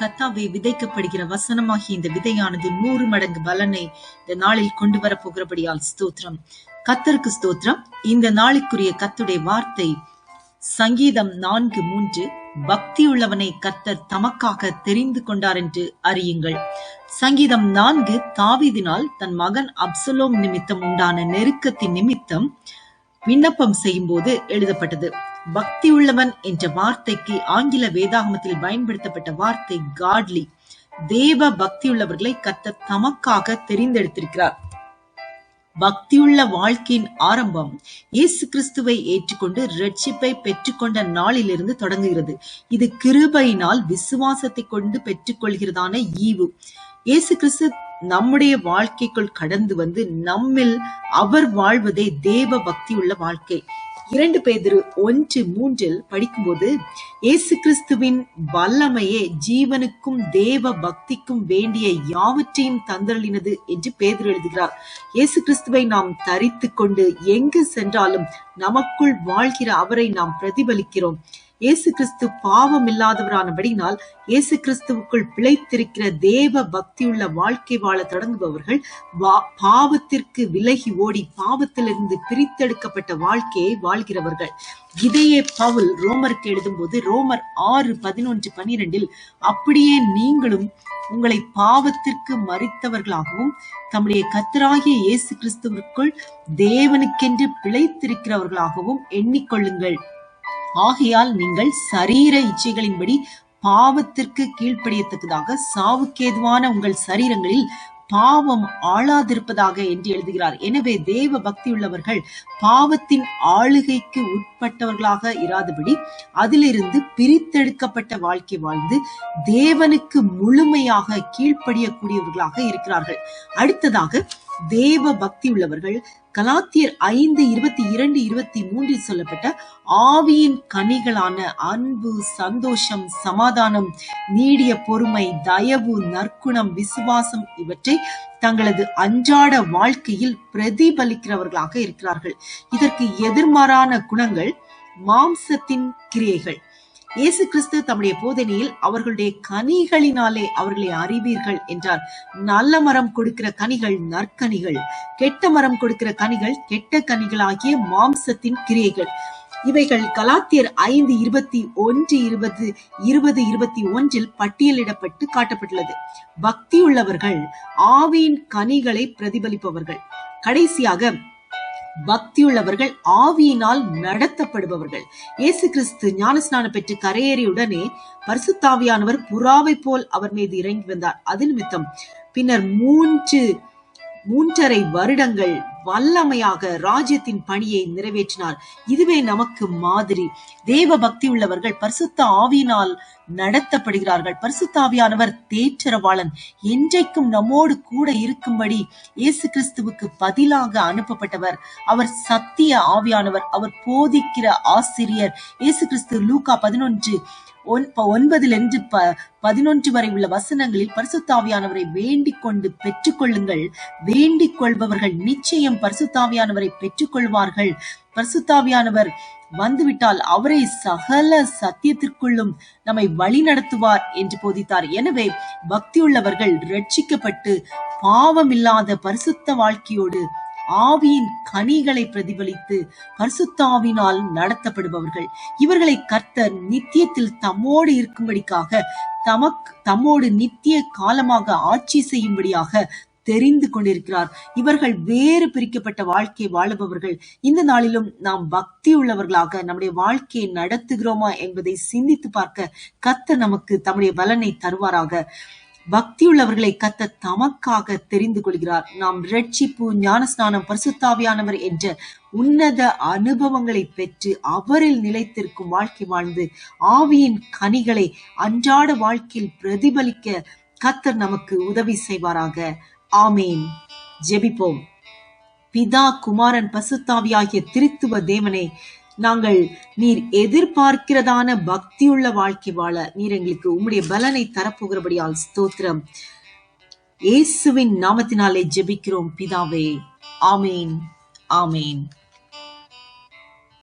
கத்தாவே விதைக்கப்படுகிற வசனமாகிய இந்த விதையானது நூறு மடங்கு பலனை இந்த நாளில் கொண்டு வரப்போகிறபடியால் ஸ்தோத்திரம். கத்தருக்கு ஸ்தோத்திரம். இந்த நாளுக்குரிய கத்துடைய வார்த்தை சங்கீதம் நான்கு மூன்று பக்தி உள்ளவனை கத்தர் தமக்காக தெரிந்து கொண்டார் என்று அறியுங்கள். சங்கீதம் நான்கு தாவிதினால் தன் மகன் அப்சலோம் நிமித்தம் உண்டான நெருக்கத்தின் நிமித்தம் விண்ணப்பம் செய்யும் போது எழுதப்பட்டது. பக்தி உள்ளவன் என்ற வார்த்தைக்கு ஆங்கில வேதாகமத்தில் பயன்படுத்தப்பட்ட வார்த்தை காட்லி தேவ பக்தியுள்ளவர்களை கத்த தமக்காக தெரிந்தெடுத்திருக்கிறார். பக்தியுள்ள வாழ்க்கையின் ஆரம்பம் இயேசு கிறிஸ்துவை ஏற்றுக்கொண்டு ரட்சிப்பை பெற்றுக்கொண்ட நாளிலிருந்து தொடங்குகிறது. இது கிருபையினால் விசுவாசத்தை கொண்டு பெற்றுக்கொள்கிறதான ஈவு. இயேசு கிறிஸ்து நம்முடைய வாழ்க்கைக்குள் கடந்து வந்து நம்மில் அவர் வாழ்வதே தேவ பக்தி உள்ள வாழ்க்கை. இரண்டு பேதிரு ஒன்று மூன்றில் படிக்கும்போது இயேசு கிறிஸ்துவின் வல்லமையே ஜீவனுக்கும் தேவ பக்திக்கும் வேண்டிய யாவற்றையும் தந்தருளினது என்று பேதர் எழுதுகிறார். இயேசு கிறிஸ்துவை நாம் தரித்து கொண்டு எங்கு சென்றாலும் நமக்குள் வாழ்கிற அவரை நாம் பிரதிபலிக்கிறோம். இயேசு கிறிஸ்து பாவம் இல்லாதவரானபடினால் இயேசு கிறிஸ்துவுக்குள் பிழைத்திருக்கிற தேவ பக்தியுள்ள வாழ்க்கை வாழ தொடங்குபவர்கள் பாவத்திற்கு விலகி ஓடி பாவத்திலிருந்து பிரித்தெடுக்கப்பட்ட வாழ்க்கையை வாழ்கிறவர்கள். இதையே பவுல் ரோமருக்கு எழுதும்போது ரோமர் ஆறு பதினொன்று பனிரெண்டில் அப்படியே நீங்களும் உங்களை பாவத்திற்கு மறித்தவர்களாகவும் தம்முடைய கத்தராகிய இயேசு கிறிஸ்துவிற்குள் தேவனுக்கென்று பிழைத்திருக்கிறவர்களாகவும் எண்ணிக்கொள்ளுங்கள். ஆகையால் நீங்கள் சரீர இச்சைகளின்படி பாவத்திற்கு கீழ்ப்படியத்தக்கதாக சாவுக்கேதுவான உங்கள் சரீரங்களில் பாவம் ஆளாதிருப்பதாக என்று எழுதுகிறார். எனவே தேவ பக்தி உள்ளவர்கள் பாவத்தின் ஆளுகைக்கு உட்பட்டவர்களாக இராதபடி அதிலிருந்து பிரித்தெடுக்கப்பட்ட வாழ்க்கை வாழ்ந்து தேவனுக்கு முழுமையாக கீழ்ப்படியக்கூடியவர்களாக இருக்கிறார்கள். அடுத்ததாக தேவ பக்தி உள்ளவர்கள் கலாத்தியர் ஐந்து இருபத்தி இரண்டு இருபத்தி மூன்றில் சொல்லப்பட்ட ஆவியின் கனிகளான அன்பு சந்தோஷம் சமாதானம் நீடிய பொறுமை தயவு நற்குணம் விசுவாசம் இவற்றை தங்களது அன்றாட வாழ்க்கையில் பிரதிபலிக்கிறவர்களாக இருக்கிறார்கள். இதற்கு எதிர்மாறான குணங்கள் மாம்சத்தின் கிரியைகள். இயேசு கிறிஸ்து தம்முடைய போதனையில் அவர்களுடைய கனிகளினாலே அவர்களை அறிவீர்கள் என்றார். நல்ல மரம் கொடுக்கிற கனிகள் நற்கனிகள் கெட்ட மரம் கொடுக்கிற கனிகள் கெட்ட கனிகளாகிய மாம்சத்தின் கிரியைகள். இவைகள் கலாத்தியர் ஐந்து இருபத்தி ஒன்று இருபது இருபது இருபத்தி ஒன்றில் பட்டியலிடப்பட்டு காட்டப்பட்டுள்ளது. பக்தியுள்ளவர்கள் ஆவியின் கனிகளை பிரதிபலிப்பவர்கள். கடைசியாக பக்தியுள்ளவர்கள் ஆவியினால் நடத்தப்படுபவர்கள். இயேசு கிறிஸ்து ஞானஸ்நானம் பெற்று கரையேறியுடனே பரிசுத்தாவியானவர் புறாவை போல் அவர் மீது இறங்கி வந்தார். அது நிமித்தம் பின்னர் மூன்று மூன்றரை வருடங்கள் வல்லமையாக ராஜ்யத்தின் பணியை நிறைவேற்றினார். இதுவே நமக்கு மாதிரி. தேவ பக்தி உள்ளவர்கள் பரிசுத்த ஆவியினால் நடத்தப்படுகிறார்கள். பரிசுத்த ஆவியானவர் தேற்றரவாளன். என்றைக்கும் நம்மோடு கூட இருக்கும்படி இயேசு கிறிஸ்துவுக்கு பதிலாக அனுப்பப்பட்டவர். அவர் சத்திய ஆவியானவர். அவர் போதிக்கிற ஆசிரியர். இயேசு கிறிஸ்து லூகா பதினொன்று ஒன்பதிலிருந்து ப பதினொன்று வரை உள்ள வசனங்களில் பரிசுத்தாவியானவரை வேண்டிக் கொண்டு பெற்றுக்கொள்ளுங்கள். வேண்டிக் கொள்பவர்கள் நிச்சயம் பரிசுத்தாவியானவரை பெற்றுக்கொள்வார்கள். பரிசுத்தாவியானவர் வந்துவிட்டால் அவரை சகல சத்தியத்திற்குள்ளும் நம்மை வழி நடத்துவார் என்று போதித்தார். எனவே பக்தியுள்ளவர்கள் ரட்சிக்கப்பட்டு பாவமில்லாத பரிசுத்த வாழ்க்கையோடு ஆவியின் கனிகளை பிரதிபலித்து பரிசுத்தாவினால் நடத்தப்படுபவர்கள். இவர்களை கர்த்தர் நித்தியத்தில் தம்மோடு இருக்கும்படிக்காக தமக் தம்மோடு நித்திய காலமாக ஆட்சி செய்யும்படியாக தெரிந்து கொண்டிருக்கிறார். இவர்கள் வேறு பிரிக்கப்பட்ட வாழ்க்கை வாழுபவர்கள். இந்த நாளிலும் நாம் பக்தி உள்ளவர்களாக நம்முடைய வாழ்க்கையை நடத்துகிறோமா என்பதை சிந்தித்து பார்க்க கத்த நமக்கு தம்முடைய பலனை தருவாராக. பக்தியுள்ளவர்களை கத்த தமக்காக தெரிந்து கொள்கிறார். நாம் ரட்சிப்பு ஞானஸ்நானம் பரிசுத்தாவியானவர் என்ற உன்னத அனுபவங்களை பெற்று அவரில் நிலைத்திருக்கும் வாழ்க்கை வாழ்ந்து ஆவியின் கனிகளை அன்றாட வாழ்க்கையில் பிரதிபலிக்க கத்தர் நமக்கு உதவி செய்வாராக. ஆமேன். ஜெபிப்போம். பிதா குமாரன் பசுத்தாவியாகிய திருத்துவ தேவனே நாங்கள் நீர் எதிர்பார்க்கிறதான பக்தியுள்ள வாழ்க்கை வாழ நீர் எங்களுக்கு உம்முடைய பலனை தரப்போகிறபடியால் ஸ்தோத்திரம். இயேசுவின் நாமத்தினாலே ஜெபிக்கிறோம். பிதாவே ஆமேன் ஆமேன்.